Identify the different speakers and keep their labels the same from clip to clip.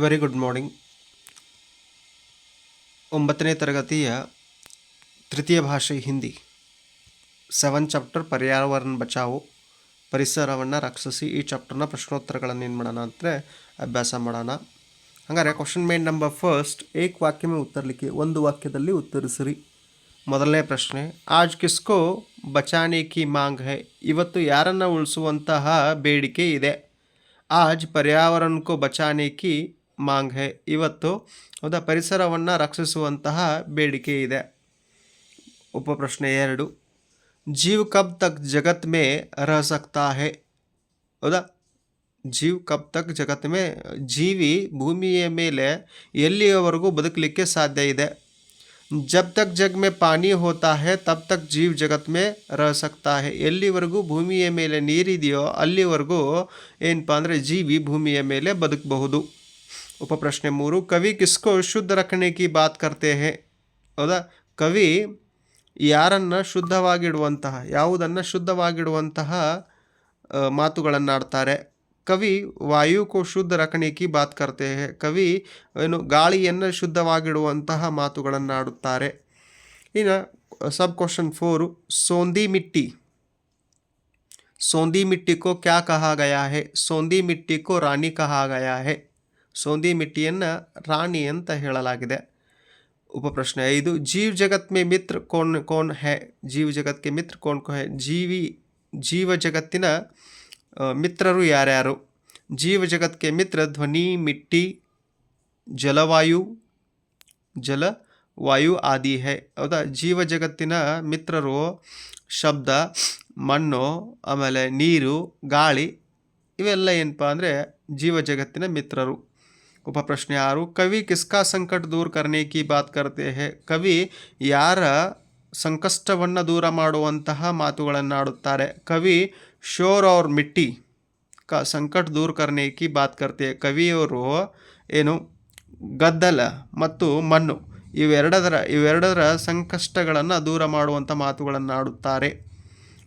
Speaker 1: Very good morning ಒಂಬತ್ತನೇ ತರಗತಿಯ ತೃತೀಯ ಭಾಷೆ ಹಿಂದಿ. ಸೆವೆನ್ ಚಾಪ್ಟರ್ ಪರ್ಯಾವರಣ ಬಚಾವು ಪರಿಸರವನ್ನು ರಕ್ಷಿಸಿ ಈ ಚಾಪ್ಟರ್ನ ಪ್ರಶ್ನೋತ್ತರಗಳನ್ನು ಏನು ಮಾಡೋಣ ಅಂದರೆ ಅಭ್ಯಾಸ ಮಾಡೋಣ. ಹಂಗಾರೆ ಕ್ವಶನ್ ಮೇನ್ ನಂಬರ್ ಫಸ್ಟ್ ಏಕ್ ವಾಕ್ಯಮೇ ಉತ್ತರಲಿಕ್ಕೆ ಒಂದು ವಾಕ್ಯದಲ್ಲಿ ಉತ್ತರಿಸಿರಿ. ಮೊದಲನೇ ಪ್ರಶ್ನೆ, ಆಜ್ ಕಿಸ್ಕೋ ಬಚಾನೆ ಕಿ ಮಾಂಗ್ ಹೈ? ಇವತ್ತು ಯಾರನ್ನು ಉಳಿಸುವಂತಹ ಬೇಡಿಕೆ ಇದೆ? ಆಜ್ ಪರ್ಯಾವರಣಕ್ಕೂ ಬಚಾನೆ ಕಿ ಮಾಂಗ್ ಹೆ ಇವತ್ತು ಹೌದಾ? ಪರಿಸರವನ್ನು ರಕ್ಷಿಸುವಂತಹ ಬೇಡಿಕೆ ಇದೆ. ಉಪ ಪ್ರಶ್ನೆ ಎರಡು. ಜೀವ್ ಕಬ್ ತಕ್ ಜಗತ್ ಮೇ ರಹ ಸಕ್ತಾ ಹೇ? ಹೌದಾ? ಜೀವ್ ಕಬ್ ತಕ್ ಜಗತ್ ಮೇ ಜೀವಿ ಭೂಮಿಯ ಮೇಲೆ ಎಲ್ಲಿಯವರೆಗೂ ಬದುಕಲಿಕ್ಕೆ ಸಾಧ್ಯ ಇದೆ? ಜಬ್ ತಕ್ ಜಗ್ ಮೇ ಪಾನಿ ಹೋತಾ ಹೇ, ತಬ್ ತಕ್ ಜೀವ್ ಜಗತ್ ಮೇ ರಹ ಸಕ್ತಾ ಹೇ? ಎಲ್ಲಿವರೆಗೂ ಭೂಮಿಯ ಮೇಲೆ ನೀರಿದೆಯೋ ಅಲ್ಲಿವರೆಗೂ ಏನಪ್ಪ ಅಂದರೆ ಜೀವಿ ಭೂಮಿಯ ಮೇಲೆ ಬದುಕಬಹುದು. ಉಪ ಪ್ರಶ್ನೆ ಮೂರು, ಕವಿ ಕಿಸ್ಕೋ ಶುದ್ಧ ರಕ್ಷಣೆ ಕಿ ಬಾತ್ ಕರ್ತೆ ಹೇ. ಹೌದಾ? ಕವಿ ಯಾರನ್ನು ಶುದ್ಧವಾಗಿಡುವಂತಹ, ಯಾವುದನ್ನು ಶುದ್ಧವಾಗಿಡುವಂತಹ ಮಾತುಗಳನ್ನಾಡ್ತಾರೆ. ಕವಿ ವಾಯು ಕೋ ಶುದ್ಧ ರಕ್ಷಣೆ ಕಿ ಬಾತ್ ಕರ್ತೆ ಹೇ. ಕವಿ ಏನು ಗಾಳಿಯನ್ನು ಶುದ್ಧವಾಗಿಡುವಂತಹ ಮಾತುಗಳನ್ನಾಡುತ್ತಾರೆ. ಇನ್ನು ಸಬ್ ಕ್ವಶನ್ ಫೋರು, ಸೋಂದಿ ಮಿಟ್ಟಿ. ಸೋಂದಿ ಮಿಟ್ಟಿ ಕೋ ಕ್ಯಾ ಕಹಾ ಗಯಾ ಹೇ? ಸೋಂದಿ ಮಿಟ್ಟಿ ಕೋ ರಾಣಿ ಕಹಾ ಗಯಾ ಹೇ? ಸೋಂದಿ ಮಿಟ್ಟಿಯನ್ನು ರಾಣಿ ಅಂತ ಹೇಳಲಾಗಿದೆ. ಉಪಪ್ರಶ್ನೆ ಐದು, ಜೀವ್ ಜಗತ್ ಮೇ ಮಿತ್ರ ಕೋನ್ ಕೋನ್ ಹೇ, ಜೀವ ಜಗತ್ಗೆ ಮಿತ್ರ ಕೋನ್ ಕೋ ಹೇ, ಜೀವಿ, ಜೀವ ಜಗತ್ತಿನ ಮಿತ್ರರು ಯಾರ್ಯಾರು? ಜೀವ ಜಗತ್ಗೆ ಮಿತ್ರ, ಧ್ವನಿ, ಮಿಟ್ಟಿ, ಜಲವಾಯು ಜಲ ವಾಯು ಆದಿ ಹೇ. ಹೌದಾ? ಜೀವ ಜಗತ್ತಿನ ಮಿತ್ರರು ಶಬ್ದ, ಮಣ್ಣು, ಆಮೇಲೆ ನೀರು, ಗಾಳಿ, ಇವೆಲ್ಲ ಏನಪ್ಪ ಅಂದರೆ ಜೀವ ಜಗತ್ತಿನ ಮಿತ್ರರು. ಉಪ ಪ್ರಶ್ನೆ ಆರು ಕವಿ ಕಿಸ್ಕಾ ಸಂಕಟ ದೂರ ಕರ್ನೆ ಕಿ ಬಾತ್ ಕರ್ತೆ ಹೇ ಕವಿ ಯಾರ ಸಂಕಷ್ಟವನ್ನು ದೂರ ಮಾಡುವಂತಹ ಮಾತುಗಳನ್ನಾಡುತ್ತಾರೆ. ಕವಿ ಶೋರ್ ಅವ್ರ ಮಿಟ್ಟಿ, ಕ, ಸಂಕಟ ದೂರ ಕರ್ನೆ ಕಿ ಬಾತ್ ಕರ್ತೆ ಕವಿಯವರು ಏನು? ಗದ್ದಲ ಮತ್ತು ಮಣ್ಣು ಇವೆರಡರ ಇವೆರಡರ ಸಂಕಷ್ಟಗಳನ್ನು ದೂರ ಮಾಡುವಂಥ ಮಾತುಗಳನ್ನು ಆಡುತ್ತಾರೆ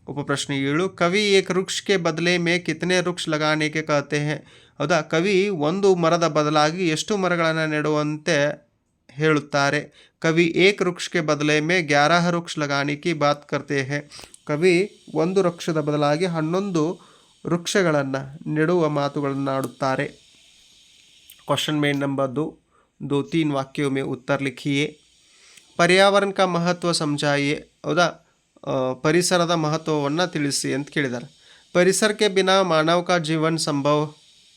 Speaker 1: ಉಪ ಪ್ರಶ್ನೆ ಏಳು ಕವಿ ಏಕ್ ವೃಕ್ಷ ಕೆ ಬದಲೆ ಮೇ ಕಿತನೆ ವೃಕ್ಷ ಲಗಾನೆ ಕೆ ಕಹತೆ ಹೇ ಹೌದಾ ಕವಿ ಒಂದು ಮರದ ಬದಲಾಗಿ ಎಷ್ಟು ಮರಗಳನ್ನು ನೆಡುವಂತೆ ಹೇಳುತ್ತಾರೆ ಕವಿ ಏಕ್ ವೃಕ್ಷ ಕೆ ಬದಲೆ ಮೇ ಗ್ಯಾರಹ ವೃಕ್ಷ ಲಗಾನೆ ಕಿ ಬಾತ್ ಕರ್ತೆ ಹೇ ಕವಿ ಒಂದು ವೃಕ್ಷದ ಬದಲಾಗಿ ಹನ್ನೊಂದು ವೃಕ್ಷಗಳನ್ನು ನೆಡುವ ಮಾತುಗಳನ್ನು ಆಡುತ್ತಾರೆ क्वेश्चन में नंबर दो दो तीन वाक्यों में उत्तर लिखिए ಪರ್ಯಾವರಣ ಕಾ ಮಹತ್ವ ಸಮಜಾಯಿಯೇ ಹೌದಾ ಆ, ಪರಿಸರದ ಮಹತ್ವವನ್ನು ತಿಳಿಸಿ ಅಂತ ಕೇಳಿದ್ದಾರೆ ಪರಿಸರಕ್ಕೆ ಬಿನಾ ಮಾನವ ಕಾ ಜೀವನ ಸಂಭವ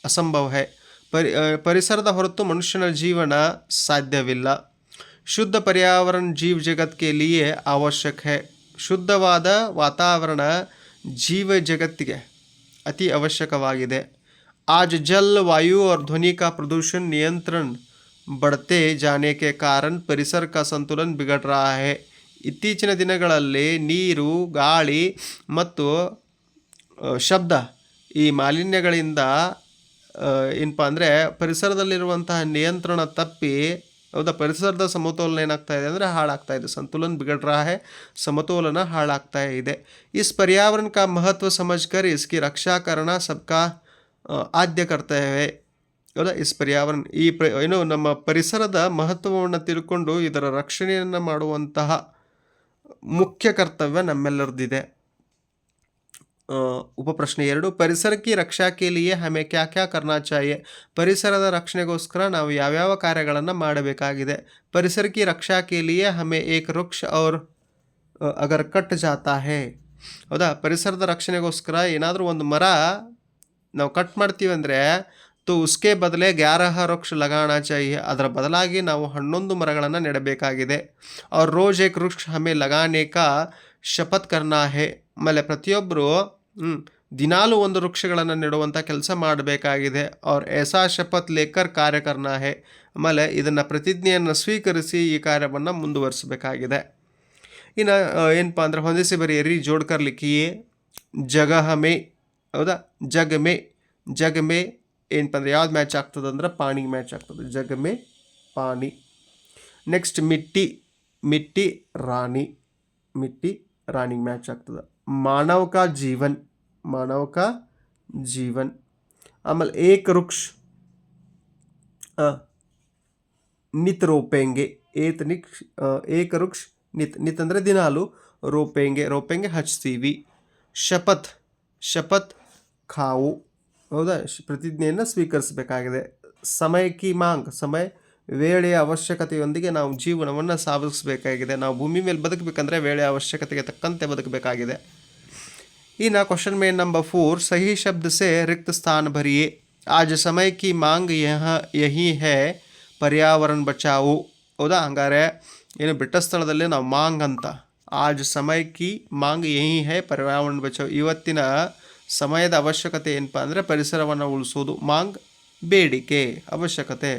Speaker 1: ಅಸಂಭವ ಹೈ ಪರಿ ಆ, ಪರಿಸರದ ಹೊರತು ಮನುಷ್ಯನ ಜೀವನ ಸಾಧ್ಯವಿಲ್ಲ ಶುದ್ಧ ಪರ್ಯಾವರಣ ಜೀವ ಜಗತ್ಗೆ ಲಿಯೇ ಅವಶ್ಯಕ ಹೈ ಶುದ್ಧವಾದ ವಾತಾವರಣ ಜೀವ ಜಗತ್ತಿಗೆ ಅತಿ ಅವಶ್ಯಕವಾಗಿದೆ आज जल वायु और ध्वनि का प्रदूषण नियंत्रण बढ़ते जाने के कारण ಪರಿಸರ का संतुलन बिगड़ रहा है ಇತ್ತೀಚಿನ ದಿನಗಳಲ್ಲಿ ನೀರು, ಗಾಳಿ ಮತ್ತು ಶಬ್ದ ಈ ಮಾಲಿನ್ಯಗಳಿಂದ ಏನಪ್ಪ ಅಂದರೆ ಪರಿಸರದಲ್ಲಿರುವಂತಹ ನಿಯಂತ್ರಣ ತಪ್ಪಿ, ಹೌದಾ, ಪರಿಸರದ ಸಮತೋಲನ ಏನಾಗ್ತಾ ಇದೆ ಅಂದರೆ ಹಾಳಾಗ್ತಾ ಇದೆ. ಸಂತುಲನ್ ಬಿಗಡ್ರಾಹೆ ಸಮತೋಲನ ಹಾಳಾಗ್ತಾ ಇದೆ. ಇಸ್ ಪರ್ಯಾವರಣ ಕಾ ಮಹತ್ವ समझकर ಇಸ್ಕಿ ರಕ್ಷಾಕರಣ ಸಬ್ಕಾ ಆದ್ಯ ಕರ್ತವ್ಯ ಹೌದಾ, ಇಸ್ ಪರ್ಯಾವರಣ ಈ ಏನು ನಮ್ಮ ಪರಿಸರದ ಮಹತ್ವವನ್ನು ತಿಳ್ಕೊಂಡು ಇದರ ರಕ್ಷಣೆಯನ್ನು ಮಾಡುವಂತಹ ಮುಖ್ಯ ಕರ್ತವ್ಯ ನಮ್ಮೆಲ್ಲರದಿದೆ ಉಪಪ್ರಶ್ನೆ ಉಪ ಪ್ರಶ್ನೆ ಎರಡು ಪರಿಸರಕ್ಕೆ ರಕ್ಷಾಕೇಲಿಯೇ ರಕ್ಷಾ ಕೇಲಿಯೇ ಹಮೆ ಕ್ಯಾ ಕ್ಯಾ ಕರ್ನಾಚಾಯೆ ಪರಿಸರದ ರಕ್ಷಣೆಗೋಸ್ಕರ ನಾವು ಯಾವ್ಯಾವ ಕಾರ್ಯಗಳನ್ನು ಮಾಡಬೇಕಾಗಿದೆ? ಪರಿಸರಕ್ಕೆ ರಕ್ಷಾಕೇಲಿಯೇ ರಕ್ಷಾ ಕೇಲಿಯೇ ಹಮೆ ಏಕ ವೃಕ್ಷ ಔರ್ ಅ, ಅಗರ್ ಕಟ್ ಜಾತಾ ಹೇ? ಹೌದಾ? ಪರಿಸರದ ರಕ್ಷಣೆಗೋಸ್ಕರ ಏನಾದರೂ ಒಂದು ಮರ ನಾವು ಕಟ್ ಮಾಡ್ತೀವಿ ತೋ ಉಸ್ಕೆ ಬದಲೇ ಗ್ಯಾರಹ ವೃಕ್ಷ ಲಗಾಣ ಚಾಹಿಯೆ ಅದರ ಬದಲಾಗಿ ನಾವು ಹನ್ನೊಂದು ಮರಗಳನ್ನು ನೆಡಬೇಕಾಗಿದೆ. ಅವ್ರ ರೋಜ್ ಏಕ್ ವೃಕ್ಷ ಹಮೆ ಲಗಾನೇಕ ಶಪಥ್ ಕರ್ನಾ ಹೇ. ಆಮೇಲೆ ಪ್ರತಿಯೊಬ್ಬರು ದಿನಾಲೂ ಒಂದು ವೃಕ್ಷಗಳನ್ನು ನೆಡುವಂಥ ಕೆಲಸ ಮಾಡಬೇಕಾಗಿದೆ. ಅವ್ರ ಎಸಾ ಶಪಥ್ ಲೇಖರ್ ಕಾರ್ಯ ಕರ್ನಾ ಹೇ. ಆಮೇಲೆ ಇದನ್ನು ಪ್ರತಿಜ್ಞೆಯನ್ನು ಸ್ವೀಕರಿಸಿ ಈ ಕಾರ್ಯವನ್ನು ಮುಂದುವರಿಸಬೇಕಾಗಿದೆ. ಇನ್ನು ಏನಪ್ಪ ಅಂದ್ರೆ ಹೊಂದಿಸಿ ಬರೆಯಿರಿ ಜೋಡ್ಕರ್ ಜಗಹಮೆ ಹೌದಾ? ಜಗಮೆ ಮೇ, ಜಗ್ ಮೇ ಏನಪ್ಪ ಅಂದ್ರೆ ಯಾವ್ದು ಮ್ಯಾಚ್ ಆಗ್ತದೆ ಅಂದ್ರೆ ಪಾಣಿಗೆ ಮ್ಯಾಚ್ ಆಗ್ತದೆ. ಜಗಮೆ, ಪಾಣಿ. ನೆಕ್ಸ್ಟ್ ಮಿಟ್ಟಿ ಮಿಟ್ಟಿ, ರಾಣಿ. ಮಿಟ್ಟಿ, ರಾಣಿಗೆ ಮ್ಯಾಚ್ ಆಗ್ತದೆ. ಮಾನವ ಕಾ ಜೀವನ್ ಮಾನವ ಜೀವನ್. ಆಮೇಲೆ ಏಕ ವೃಕ್ಷ ನಿತ್ ರೋಪೆಂಗೆ ಏತ್ ನಿಕ್ ಏಕ ವೃಕ್ಷ ನಿತ್ ನಿತ್ ಅಂದರೆ ದಿನಾಲು. ರೋಪೆಂಗೆ ರೋಪೆಂಗೆ ಹಚ್ತೀವಿ. ಶಪಥ್ ಶಪಥ್, ಖಾವು. ಹೌದಾ? ಪ್ರತಿಜ್ಞೆಯನ್ನು ಸ್ವೀಕರಿಸಬೇಕಾಗಿದೆ. ಸಮಯಕ್ಕೆ ಮಾಂಗ್, ಸಮಯ ವೇಳೆಯ ಅವಶ್ಯಕತೆಯೊಂದಿಗೆ ನಾವು ಜೀವನವನ್ನು ಸಾಧಿಸಬೇಕಾಗಿದೆ. ನಾವು ಭೂಮಿ ಮೇಲೆ ಬದುಕಬೇಕಂದ್ರೆ ವೇಳೆಯ ಅವಶ್ಯಕತೆಗೆ ತಕ್ಕಂತೆ ಬದುಕಬೇಕಾಗಿದೆ. ಇನ್ನು ಕ್ವಶನ್ ಮೇನ್ ನಂಬರ್ ಫೋರ್ ಸಹಿ ಶಬ್ದ ಸೆ ರಿಕ್ತ ಸ್ಥಾನ ಭರಿಯೇ. ಸಮಯ ಸಮಯಕ್ಕೆ ಮಾಂಗ್ ಯಹ, ಯಹಿ ಹೇ ಪರ್ಯಾವರಣ ಬಚಾವು. ಹೌದಾ? ಹಂಗಾರೆ ಏನು ಬಿಟ್ಟ ಸ್ಥಳದಲ್ಲಿ ನಾವು ಮಾಂಗ್ ಅಂತ. ಆಜ್ ಸಮಯಕ್ಕೆ ಮಾಂಗ್ ಯಹಿ ಹೇ ಪರ್ಯಾವರಣ ಬಚಾವು. ಇವತ್ತಿನ ಸಮಯದ ಅವಶ್ಯಕತೆ ಏನಪ್ಪ ಅಂದರೆ ಪರಿಸರವನ್ನು ಉಳಿಸೋದು. ಮಾಂಗ್ ಬೇಡಿಕೆ, ಅವಶ್ಯಕತೆ.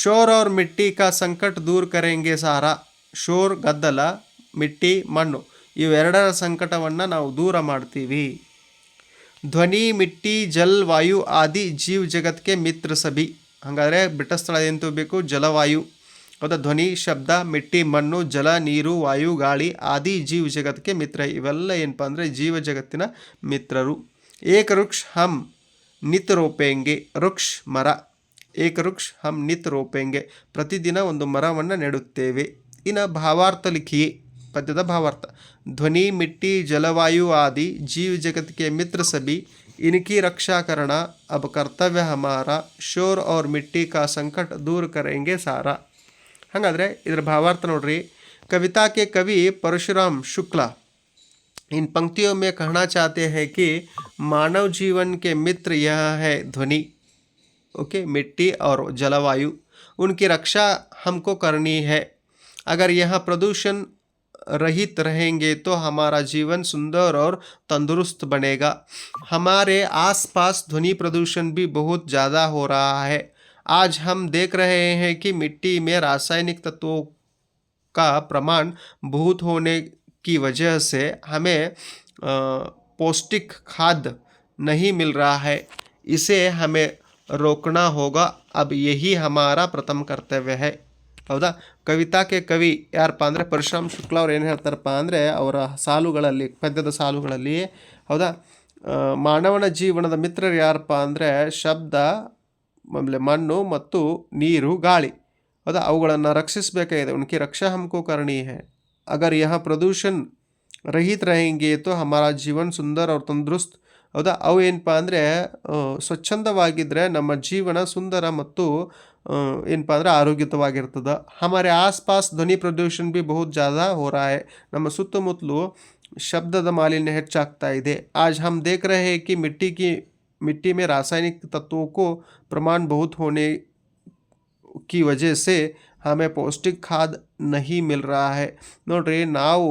Speaker 1: ಶೋರ್ ಅವ್ರ ಮಿಟ್ಟಿ ಕಾ ಸಂಕಟ ದೂರ ಕರೆಂಗೆ ಸಾರ. ಶೋರ್, ಗದ್ದಲ, ಮಿಟ್ಟಿ, ಮಣ್ಣು ಇವೆರಡರ ಸಂಕಟವನ್ನು ನಾವು ದೂರ ಮಾಡ್ತೀವಿ. ಧ್ವನಿ, ಮಿಟ್ಟಿ, ಜಲ್, ವಾಯು ಆದಿ ಜೀವ ಜಗತ್ಗೆ ಮಿತ್ರ ಸಭಿ. ಹಾಗಾದರೆ ಬಿಟ್ಟ ಸ್ಥಳ ಎಂತೂ ಬೇಕು ಜಲವಾಯು. ಹೌದಾ ಧ್ವನಿ ಶಬ್ದ ಮಿಟ್ಟಿ ಮಣ್ಣು ಜಲ ನೀರು ವಾಯು ಗಾಳಿ ಆದಿ ಜೀವ ಜಗತ್ಗೆ ಮಿತ್ರ ಇವೆಲ್ಲ ಏನಪ್ಪ ಅಂದರೆ ಜೀವ ಜಗತ್ತಿನ ಮಿತ್ರರು ಏಕ ವೃಕ್ಷ ಹಮ್ ನಿತ್ ರೋಪೆಂಗೆ ವೃಕ್ಷ ಮರ ಏಕ ವೃಕ್ಷ ಹಮ್ ನಿತ್ ರೋಪೆಂಗೆ ಪ್ರತಿದಿನ ಒಂದು ಮರವನ್ನು ನೆಡುತ್ತೇವೆ ಇನ್ನು ಭಾವಾರ್ಥ ಲಿಖಿಯೇ पद्य भावार्थ ध्वनि मिट्टी जलवायु आदि जीव जगत के मित्र सभी इनकी रक्षा करना अब कर्तव्य हमारा शोर और मिट्टी का संकट दूर करेंगे सारा ಹಾಗಾದರೆ ಇದರ ಭಾವಾರ್ಥ ನೋಡ್ರಿ कविता के कवि परशुराम शुक्ला इन पंक्तियों में कहना चाहते हैं कि मानव जीवन के मित्र यह है ध्वनि ओके मिट्टी और जलवायु उनकी रक्षा हमको करनी है अगर यह प्रदूषण रहित रहेंगे तो हमारा जीवन सुंदर और तंदुरुस्त बनेगा हमारे आसपास ध्वनि प्रदूषण भी बहुत ज़्यादा हो रहा है आज हम देख रहे हैं कि मिट्टी में रासायनिक तत्वों का प्रमाण बहुत होने की वजह से हमें अ, पौष्टिक खाद्य नहीं मिल रहा है इसे हमें रोकना होगा अब यही हमारा प्रथम कर्तव्य है ಹೌದಾ ಕವಿತಾಕ್ಕೆ ಕವಿ ಯಾರಪ್ಪ ಅಂದರೆ ಪರಶುರಾಮ್ ಶುಕ್ಲ ಅವ್ರು ಏನು ಹೇಳ್ತಾರಪ್ಪ ಅಂದರೆ ಅವರ ಸಾಲುಗಳಲ್ಲಿ ಪದ್ಯದ ಸಾಲುಗಳಲ್ಲಿ ಹೌದಾ ಆ, ಮಾನವನ ಜೀವನದ ಮಿತ್ರರು ಯಾರಪ್ಪ ಅಂದರೆ ಶಬ್ದ ಆಮೇಲೆ ಮಣ್ಣು ಮತ್ತು ನೀರು, ಗಾಳಿ. ಅದು ಅವುಗಳನ್ನು ರಕ್ಷಿಸಬೇಕಾಗಿದೆ. ಉನ್ಕಿ ರಕ್ಷಾ ಹಮಕೋ ಕರ್ಣಿ ಹೇ. ಅಗರ್ ಯಹ ಪ್ರದೂಷಣ್ ರಹಿತ ರೆಹೆಂಗೆ, ತೋ ಹಮಾರ ಜೀವನ್ ಸುಂದರ್ ಅವ್ರ ತಂದರುಸ್ತ್. ಹೌದಾ? ಅವು ಏನಪ್ಪ ಅಂದರೆ ಸ್ವಚ್ಛಂದವಾಗಿದ್ದರೆ ನಮ್ಮ ಜೀವನ ಸುಂದರ ಮತ್ತು ಏನಪ್ಪ ಅಂದರೆ ಆರೋಗ್ಯತವಾಗಿರ್ತದೆ. ಹಮಾರೆ ಆಸ್ಪಾಸ್ ಧ್ವನಿ ಪ್ರದೂಷಣ್ ಭೀ ಬಹುತ್ ಜಾದ ಹೋರಾ ನಮ್ಮ ಸುತ್ತಮುತ್ತಲು ಶಬ್ದದ ಮಾಲಿನ್ಯ ಹೆಚ್ಚಾಗ್ತಾ ಇದೆ. ಆಜ್ ಹಮ್ ದೇಖ್ ರಹೇ ಕಿ ಮಿಟ್ಟಿ ಕಿ मिट्टी में रासायनिक तत्वों को प्रमाण बहुत होने की वजह से हमें पौष्टिक खाद नहीं मिल रहा है ನೋಡ್ರಿ ನಾವು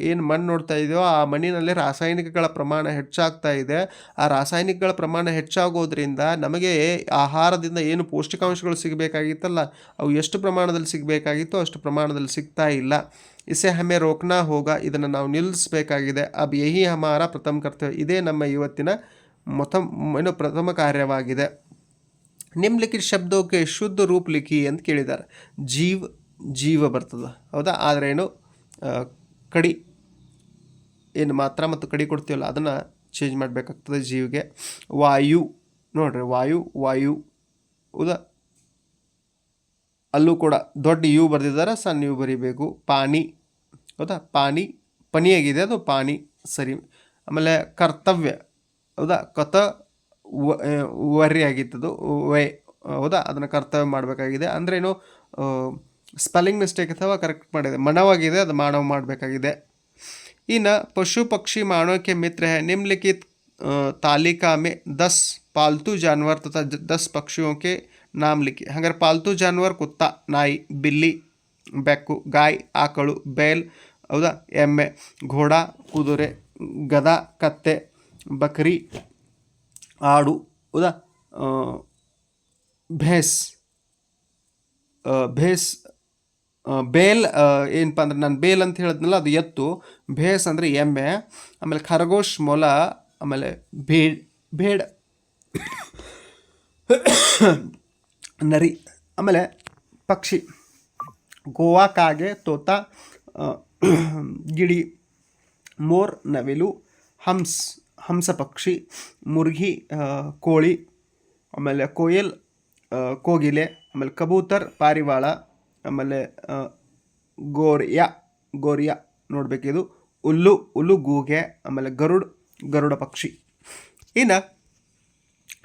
Speaker 1: ಏನು ಮಣ್ಣು ನೋಡ್ತಾ ಇದೆಯೋ ಆ ಮಣ್ಣಿನಲ್ಲಿ ರಾಸಾಯನಿಕಗಳ ಪ್ರಮಾಣ ಹೆಚ್ಚಾಗ್ತಾ ಇದೆ ಆ ರಾಸಾಯನಿಕಗಳ ಪ್ರಮಾಣ ಹೆಚ್ಚಾಗೋದ್ರಿಂದ ನಮಗೆ ಆಹಾರದಿಂದ ಏನು ಪೌಷ್ಟಿಕಾಂಶಗಳು ಸಿಗಬೇಕಾಗಿತ್ತಲ್ಲ ಅವು ಎಷ್ಟು ಪ್ರಮಾಣದಲ್ಲಿ ಸಿಗಬೇಕಾಗಿತ್ತೋ ಅಷ್ಟು ಪ್ರಮಾಣದಲ್ಲಿ ಸಿಗ್ತಾ ಇಲ್ಲ ಇಸೆ ಹಮೆ ರೋಕ್ನಾ ಹೋಗ ಇದನ್ನು ನಾವು ನಿಲ್ಲಿಸಬೇಕಾಗಿದೆ ಅಬ್ ಯಹಿ ಹಮಾರ ಪ್ರಥಮ ಕರ್ತವ್ಯ ಇದೇ ನಮ್ಮ ಇವತ್ತಿನ ಮೊತ್ತ ಏನು ಪ್ರಥಮ ಕಾರ್ಯವಾಗಿದೆ. ನಿಮ್ಲಿಖಿತ ಶಬ್ದಕ್ಕೆ ಶುದ್ಧ ರೂಪ ಲಿಖಿ ಅಂತ ಕೇಳಿದ್ದಾರೆ. ಜೀವ್, ಜೀವ ಬರ್ತದೆ. ಹೌದಾ? ಆದರೆ ಏನು ಕಡಿ, ಏನು ಮಾತ್ರ ಮತ್ತು ಕಡಿ ಕೊಡ್ತೀವಲ್ಲ, ಅದನ್ನು ಚೇಂಜ್ ಮಾಡಬೇಕಾಗ್ತದೆ ಜೀವಿಗೆ. ವಾಯು, ನೋಡ್ರಿ, ವಾಯು ವಾಯು, ಹೌದಾ? ಅಲ್ಲೂ ಕೂಡ ದೊಡ್ಡ ಯು ಬರೆದಿದ್ದಾರೆ, ಸಣ್ಣ ಯು ಬರಿಬೇಕು. ಪಾನಿ ಹೌದಾ? ಪಾನಿ ಪನಿಯಾಗಿದೆ ಅದು ಪಾನಿ ಸರಿ. ಆಮೇಲೆ ಕರ್ತವ್ಯ. ಹೌದಾ ಕತ ವ- ಆ, ವರಿ ಆಗಿತ್ತದು ವೈ ಹೌದಾ ಅದನ್ನು ಕರ್ತವ್ಯ ಮಾಡಬೇಕಾಗಿದೆ ಅಂದ್ರೇನು ಸ್ಪೆಲ್ಲಿಂಗ್ ಮಿಸ್ಟೇಕ್ ಅಥವಾ ಕರೆಕ್ಟ್ ಮಾಡಿದೆ ಮನವಾಗಿದೆ ಅದು ಮಾನವ ಮಾಡಬೇಕಾಗಿದೆ ಇನ್ನು ಪಶು ಪಕ್ಷी मानव के मित्र है निम्नलिखित अ, तालिका में दस पालतू जानवर तथा ज- दस पक्षियों के नाम लिखिए ಹಾಗಾದ್ರೆ ಪಾಲ್ತು ಜಾನುವಾರು ಕುತ್ತ ನಾಯಿ ಬಿಲ್ಲಿ ಬೆಕ್ಕು ಗಾಯ್ ಆಕಳು ಬೇಲ್ ಹೌದಾ ಎಮ್ಮೆ ಘೋಡ ಕುದುರೆ ಗದ ಕತ್ತೆ ಬಕರಿ, ಆಡು ಹೌದಾ ಭೇಸ್ ಭೇಸ್ ಬೇಲ್ ಏನಪ್ಪ ಅಂದ್ರೆ ನಾನು ಬೇಲ್ ಅಂತ ಹೇಳಿದ್ನಲ್ಲ, ಅದು ಎತ್ತು. ಭೇಸ್ ಅಂದರೆ ಎಮ್ಮೆ, ಆಮೇಲೆ ಖರಗೋಶ್, ಮೊಲ, ಆಮೇಲೆ ಭೇಡ್ ಭೇಡ್, ನರಿ, ಆಮೇಲೆ ಪಕ್ಷಿ, ಗೋವಾ, ಕಾಗೆ, ತೋತ ಗಿಡಿ, ಮೋರ್, ನವಿಲು, ಹಂಸ್. ಹಂಸ ಪಕ್ಷಿ ಮುರ್ಗಿ ಆ, ಕೋಳಿ ಆಮೇಲೆ ಕೋಯಲ್ ಆ, ಕೋಗಿಲೆ ಆಮೇಲೆ ಕಬೂತರ್ ಪಾರಿವಾಳ ಆಮೇಲೆ ಆ, ಗೋರಿಯ ಗೋರಿಯ ನೋಡಬೇಕಿದು ಹುಲ್ಲು ಹುಲ್ಲು ಗೂಗೆ ಆಮೇಲೆ ಗರುಡ್ ಗರುಡ ಪಕ್ಷಿ ಇನ್ನು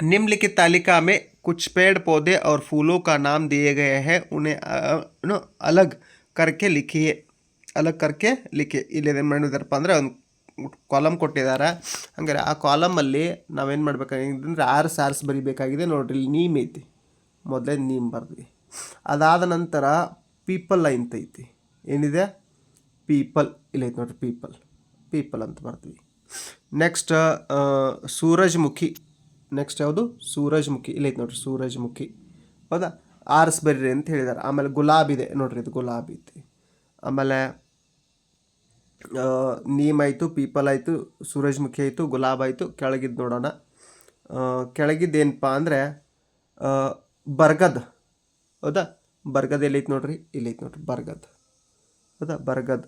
Speaker 1: निम्नलिखित तालिका में कुछ पेड़ पौधे और फूलों का नाम दिए गए हैं उन्हें अ, नो, अलग करके लिखिए ಅಲಗ್ ಕರ್ಕೆ ಲಿಖಿ ಇಲ್ಲಿ ಏನು ಮಾಡಿದಾರಪ್ಪ ಅಂದರೆ ಒಂದು ಕಾಲಮ್ ಕೊಟ್ಟಿದ್ದಾರೆ ಹಂಗಾರೆ ಆ ಕಾಲಮಲ್ಲಿ ನಾವೇನು ಮಾಡ್ಬೇಕಾಗಿದೆ ಅಂದರೆ ಆರು ಆರ್ಸ್ ಬರಿಬೇಕಾಗಿದೆ. ನೋಡ್ರಿ, ಇಲ್ಲಿ ನೀಮ್ ಐತಿ. ಮೊದಲೇ ನೀಮ್ ಬರ್ದ್ವಿ ಅದಾದ ನಂತರ ಪೀಪಲ್ ಅಂತ ಐತಿ. ಏನಿದೆ? ಪೀಪಲ್ ಇಲ್ಲೈತೆ ನೋಡ್ರಿ ಪೀಪಲ್ ಪೀಪಲ್ ಅಂತ ಬರ್ತೀವಿ ನೆಕ್ಸ್ಟ್ ಸೂರಜ್ಮುಖಿ. ನೆಕ್ಸ್ಟ್ ಯಾವುದು? ಸೂರಜ್ಮುಖಿ. ಇಲ್ಲೈತೆ ನೋಡ್ರಿ, ಸೂರಜ್ಮುಖಿ. ಹೌದಾ ಆರ್ಸ್ ಬರ್ರಿ ಅಂತ ಹೇಳಿದ್ದಾರೆ ಆಮೇಲೆ ಗುಲಾಬ್ ಇದೆ. ನೋಡ್ರಿ, ಇದು ಗುಲಾಬಿ ಐತಿ. ಆಮೇಲೆ ನೀಮ್ ಆಯಿತು, ಪೀಪಲ್ ಆಯಿತು ಸೂರಜ್ಮುಖಿ ಆಯಿತು, ಗುಲಾಬ್ ಆಯಿತು ಕೆಳಗಿದ್ದು ನೋಡೋಣ. ಕೆಳಗಿದ್ದು ಏನಪ್ಪ ಅಂದರೆ ಬರ್ಗದ್. ಹೌದಾ? ಬರ್ಗದ್ ಎಲ್ಲೈತೆ ನೋಡ್ರಿ, ಇಲ್ಲೈತೆ ನೋಡ್ರಿ, ಬರ್ಗದ್. ಹೌದಾ? ಬರ್ಗದ್.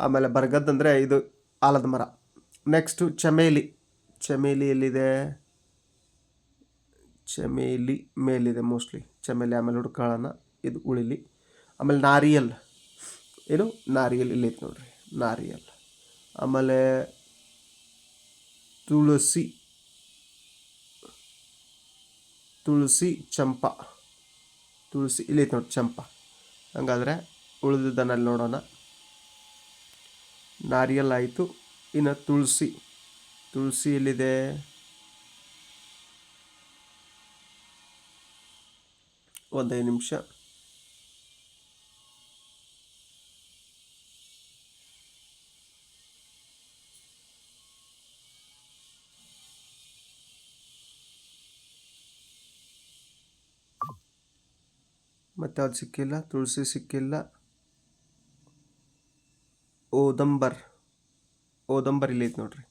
Speaker 1: ಆಮೇಲೆ ಬರ್ಗದ್ ಅಂದರೆ ಇದು ಆಲದ ಮರ. ನೆಕ್ಸ್ಟು ಚಮೇಲಿ. ಚಮೇಲಿ ಎಲ್ಲಿದೆ? ಚಮೇಲಿ ಮೇಲಿದೆ ಮೋಸ್ಟ್ಲಿ ಚಮೇಲಿ ಆಮೇಲೆ ಹುಡ್ಕೊಳ್ಳೋಣ ಇದು ಉಳಿಲಿ. ಆಮೇಲೆ ನಾರಿಯಲ್. ಏನು? ನಾರಿಯಲ್ ಇಲ್ಲೈತೆ ನೋಡ್ರಿ. ನಾರಿಯಲ್ ಆಮೇಲೆ ತುಳಸಿ. ತುಳಸಿ ಚಂಪ. ತುಳಸಿ ಇಲ್ಲೈತೆ ನೋಡಿ ಚಂಪ. ಹಂಗಾದ್ರೆ ಉಳಿದಿದ್ದನಲ್ಲಿ ನೋಡೋಣ. ನಾರಿಯಲ್ ಆಯಿತು. ಇನ್ನು ತುಳಸಿ. ತುಳಸಿ ಎಲ್ಲಿದೆ? ಒಂದೈದು ನಿಮಿಷ. ಮತ್ತೆ ಅದು ಸಿಕ್ಕಿಲ್ಲ, ತುಳಸಿ ಸಿಕ್ಕಿಲ್ಲ. ಓದಂಬರ್ ಓದಂಬರ್ ಇಲ್ಲೈತೆ ನೋಡ್ರಿ.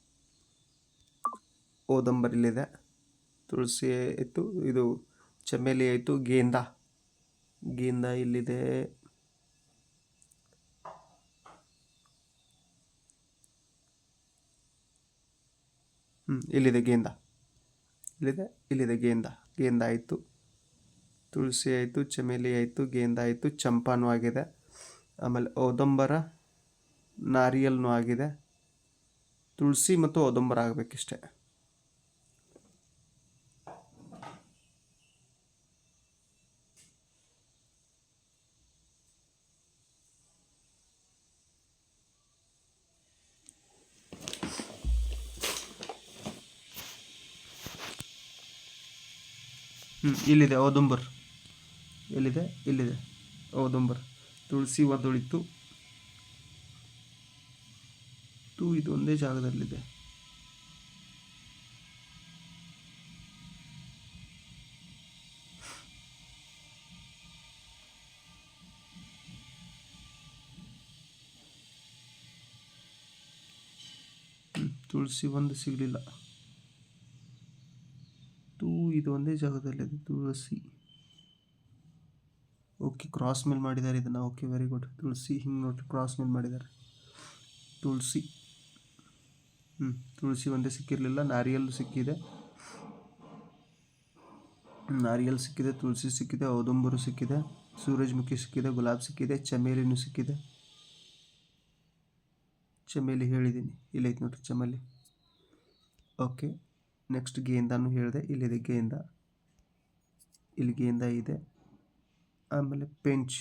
Speaker 1: ಓದಂಬರ್ ಇಲ್ಲಿದೆ ತುಳಸಿ ಆಯಿತು ಇದು ಚಮೇಲಿ ಆಯಿತು ಗೇಂದ. ಗೇಂದ ಇಲ್ಲಿದೆ ಹ್ಞೂ ಇಲ್ಲಿದೆ ಗೇಂದ. ಇಲ್ಲಿದೆ ಇಲ್ಲಿದೆ ಗೇಂದ. ಗೇಂದ ಆಯಿತು ತುಳಸಿ ಆಯಿತು, ಚಮೇಲಿ ಆಯಿತು, ಗೇಂದ ಆಯಿತು, ಚಂಪಾನೂ ಆಗಿದೆ. ಆಮೇಲೆ ಓದಂಬರ ನಾರಿಯಲ್ನೂ ಆಗಿದೆ. ತುಳಸಿ ಮತ್ತು ಓದಂಬರ ಆಗಬೇಕಿಷ್ಟೆ. ಹ್ಞೂ ಇಲ್ಲಿದೆ ಓದುಂಬರ್. ಎಲ್ಲಿದೆ? ಇಲ್ಲಿದೆ ಹೌದೊಂಬರ್ ತುಳಸಿ ಒಂದೊಳಿತು ತೂ ಇದು ಒಂದೇ ಜಾಗದಲ್ಲಿದೆ. ತುಳಸಿ ಒಂದು ಸಿಗಲಿಲ್ಲ. ತೂ ಇದು ಒಂದೇ ಜಾಗದಲ್ಲಿದೆ. ತುಳಸಿ ಓಕೆ ಕ್ರಾಸ್ ಮೇಲೆ ಮಾಡಿದ್ದಾರೆ. ಇದನ್ನು ಓಕೆ ವೆರಿ ಗುಡ್ ತುಳಸಿ, ಹಿಂಗೆ ನೋಡಿ ಕ್ರಾಸ್ ಮೇಲೆ ಮಾಡಿದ್ದಾರೆ. ತುಳಸಿ. ಹ್ಞೂ ತುಳಸಿ ಒಂದೇ ಸಿಕ್ಕಿರಲಿಲ್ಲ, ನಾರಿಯಲ್ ಸಿಕ್ಕಿದೆ. ನಾರಿಯಲ್ ಸಿಕ್ಕಿದೆ, ತುಳಸಿ ಸಿಕ್ಕಿದೆ, ಔದಂಬರು ಸಿಕ್ಕಿದೆ, ಸೂರಜ್ಮುಖಿ ಸಿಕ್ಕಿದೆ, ಗುಲಾಬ್ ಸಿಕ್ಕಿದೆ, ಚಮೇಲಿನೂ ಸಿಕ್ಕಿದೆ. ಚಮೇಲಿ ಹೇಳಿದ್ದೀನಿ ಇಲ್ಲೈತೆ ನೋಡಿರಿ ಚಮೇಲಿ. ಓಕೆ ನೆಕ್ಸ್ಟ್ ಗೇಂದಾನು ಹೇಳಿದೆ, ಇಲ್ಲಿದೆ ಗೇಂದ ಇಲ್ಲಿ ಗೇಂದ ಇದೆ. ಆಮೇಲೆ ಪೆಂಚ್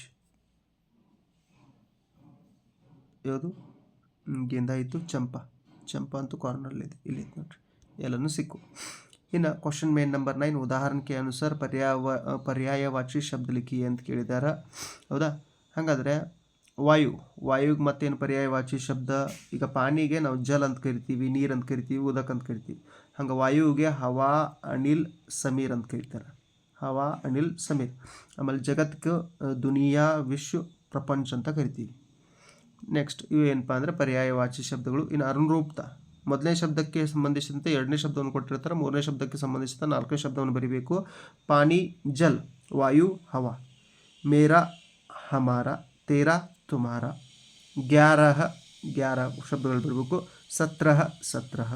Speaker 1: ಯಾವುದು? ಗೆಂದ ಇತ್ತು ಚಂಪ. ಚಂಪಾ ಅಂತೂ ಕಾರ್ನರ್ಲಿದೆ ಇಲ್ಲಿ ನೋಡ್ರಿ. ಎಲ್ಲನೂ ಸಿಕ್ಕು. ಇನ್ನು ಕ್ವಶನ್ ಮೇನ್ ನಂಬರ್ ನೈನ್ ಉದಾಹರಣೆಗೆ ಅನುಸಾರ ಪರ್ಯಾಯ ಪರ್ಯಾಯವಾಚಿ ಶಬ್ದ ಲಿಖಿ ಅಂತ ಕೇಳಿದಾರ. ಹೌದಾ? ಹಾಗಾದರೆ ವಾಯು. ವಾಯುಗೆ ಮತ್ತೇನು ಪರ್ಯಾಯವಾಚಿ ಶಬ್ದ? ಈಗ ಪಾನಿಗೆ ನಾವು ಜಲ್ ಅಂತ ಕರಿತೀವಿ, ನೀರು ಅಂತ ಕರಿತೀವಿ, ಉದಕ್ ಅಂತ ಕರಿತೀವಿ. ಹಂಗೆ ವಾಯುವಿಗೆ ಹವಾ, ಅನಿಲ್, ಸಮೀರ್ ಅಂತ ಕರೀತಾರೆ. ಹವಾ ಅನಿಲ್ ಸಮೀರ್ ಆಮೇಲೆ ಜಗತ್ಗೆ ಅಹ್, ದುನಿಯಾ ವಿಶ್ವ ಪ್ರಪಂಚ ಅಂತ ಕರಿತೀವಿ. ನೆಕ್ಸ್ಟ್ ಇವು ಏನಪ್ಪ ಅಂದರೆ ಪರ್ಯಾಯವಾಚಿ ಶಬ್ದಗಳು. ಇನ್ನು ಅನುರೂಪ್ತ ಮೊದಲನೇ ಶಬ್ದಕ್ಕೆ ಸಂಬಂಧಿಸಿದಂತೆ ಎರಡನೇ ಶಬ್ದವನ್ನು ಕೊಟ್ಟಿರ್ತಾರೆ. ಮೂರನೇ ಶಬ್ದಕ್ಕೆ ಸಂಬಂಧಿಸಿದ ನಾಲ್ಕನೇ ಶಬ್ದವನ್ನು ಬರೀಬೇಕು. ಪಾನಿ ಜಲ್ ವಾಯು ಹವಾ. ಮೇರಾ ಹಮಾರ. ತೇರಾ ತುಮಾರ. ಗ್ಯಾರಹ ಗ್ಯಾರ ಶಬ್ದಗಳು ಬರಬೇಕು. ಸತ್ರಹ ಸತ್ರಹ.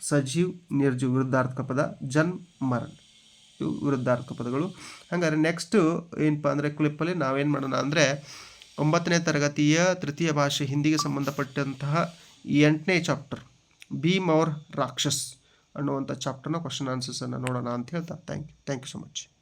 Speaker 1: ಸಜೀವ್ ನಿರ್ಜೀವ್ ವಿರುದ್ಧಾರ್ಥಕ ಪದ. ಜನ್ ಮರಣ್ ಇವು ವಿರುದ್ಧಾರ್ಥಕ ಪದಗಳು. ಹಾಗಾದ್ರೆ ನೆಕ್ಸ್ಟು ಏನಪ್ಪ ಅಂದರೆ ಕ್ಲಿಪ್ಪಲ್ಲಿ ನಾವೇನು ಮಾಡೋಣ ಅಂದರೆ ಒಂಬತ್ತನೇ ತರಗತಿಯ ತೃತೀಯ ಭಾಷೆ ಹಿಂದಿಗೆ ಸಂಬಂಧಪಟ್ಟಂತಹ ಎಂಟನೇ ಚಾಪ್ಟರ್ ಭೀಮ್ ಅವರ್ ರಾಕ್ಷಸ್ ಅನ್ನುವಂಥ ಚಾಪ್ಟರ್ನ ಕ್ವಶನ್ ಆನ್ಸರ್ಸನ್ನು ನೋಡೋಣ ಅಂತ ಹೇಳ್ತಾ. Thank you thank you so much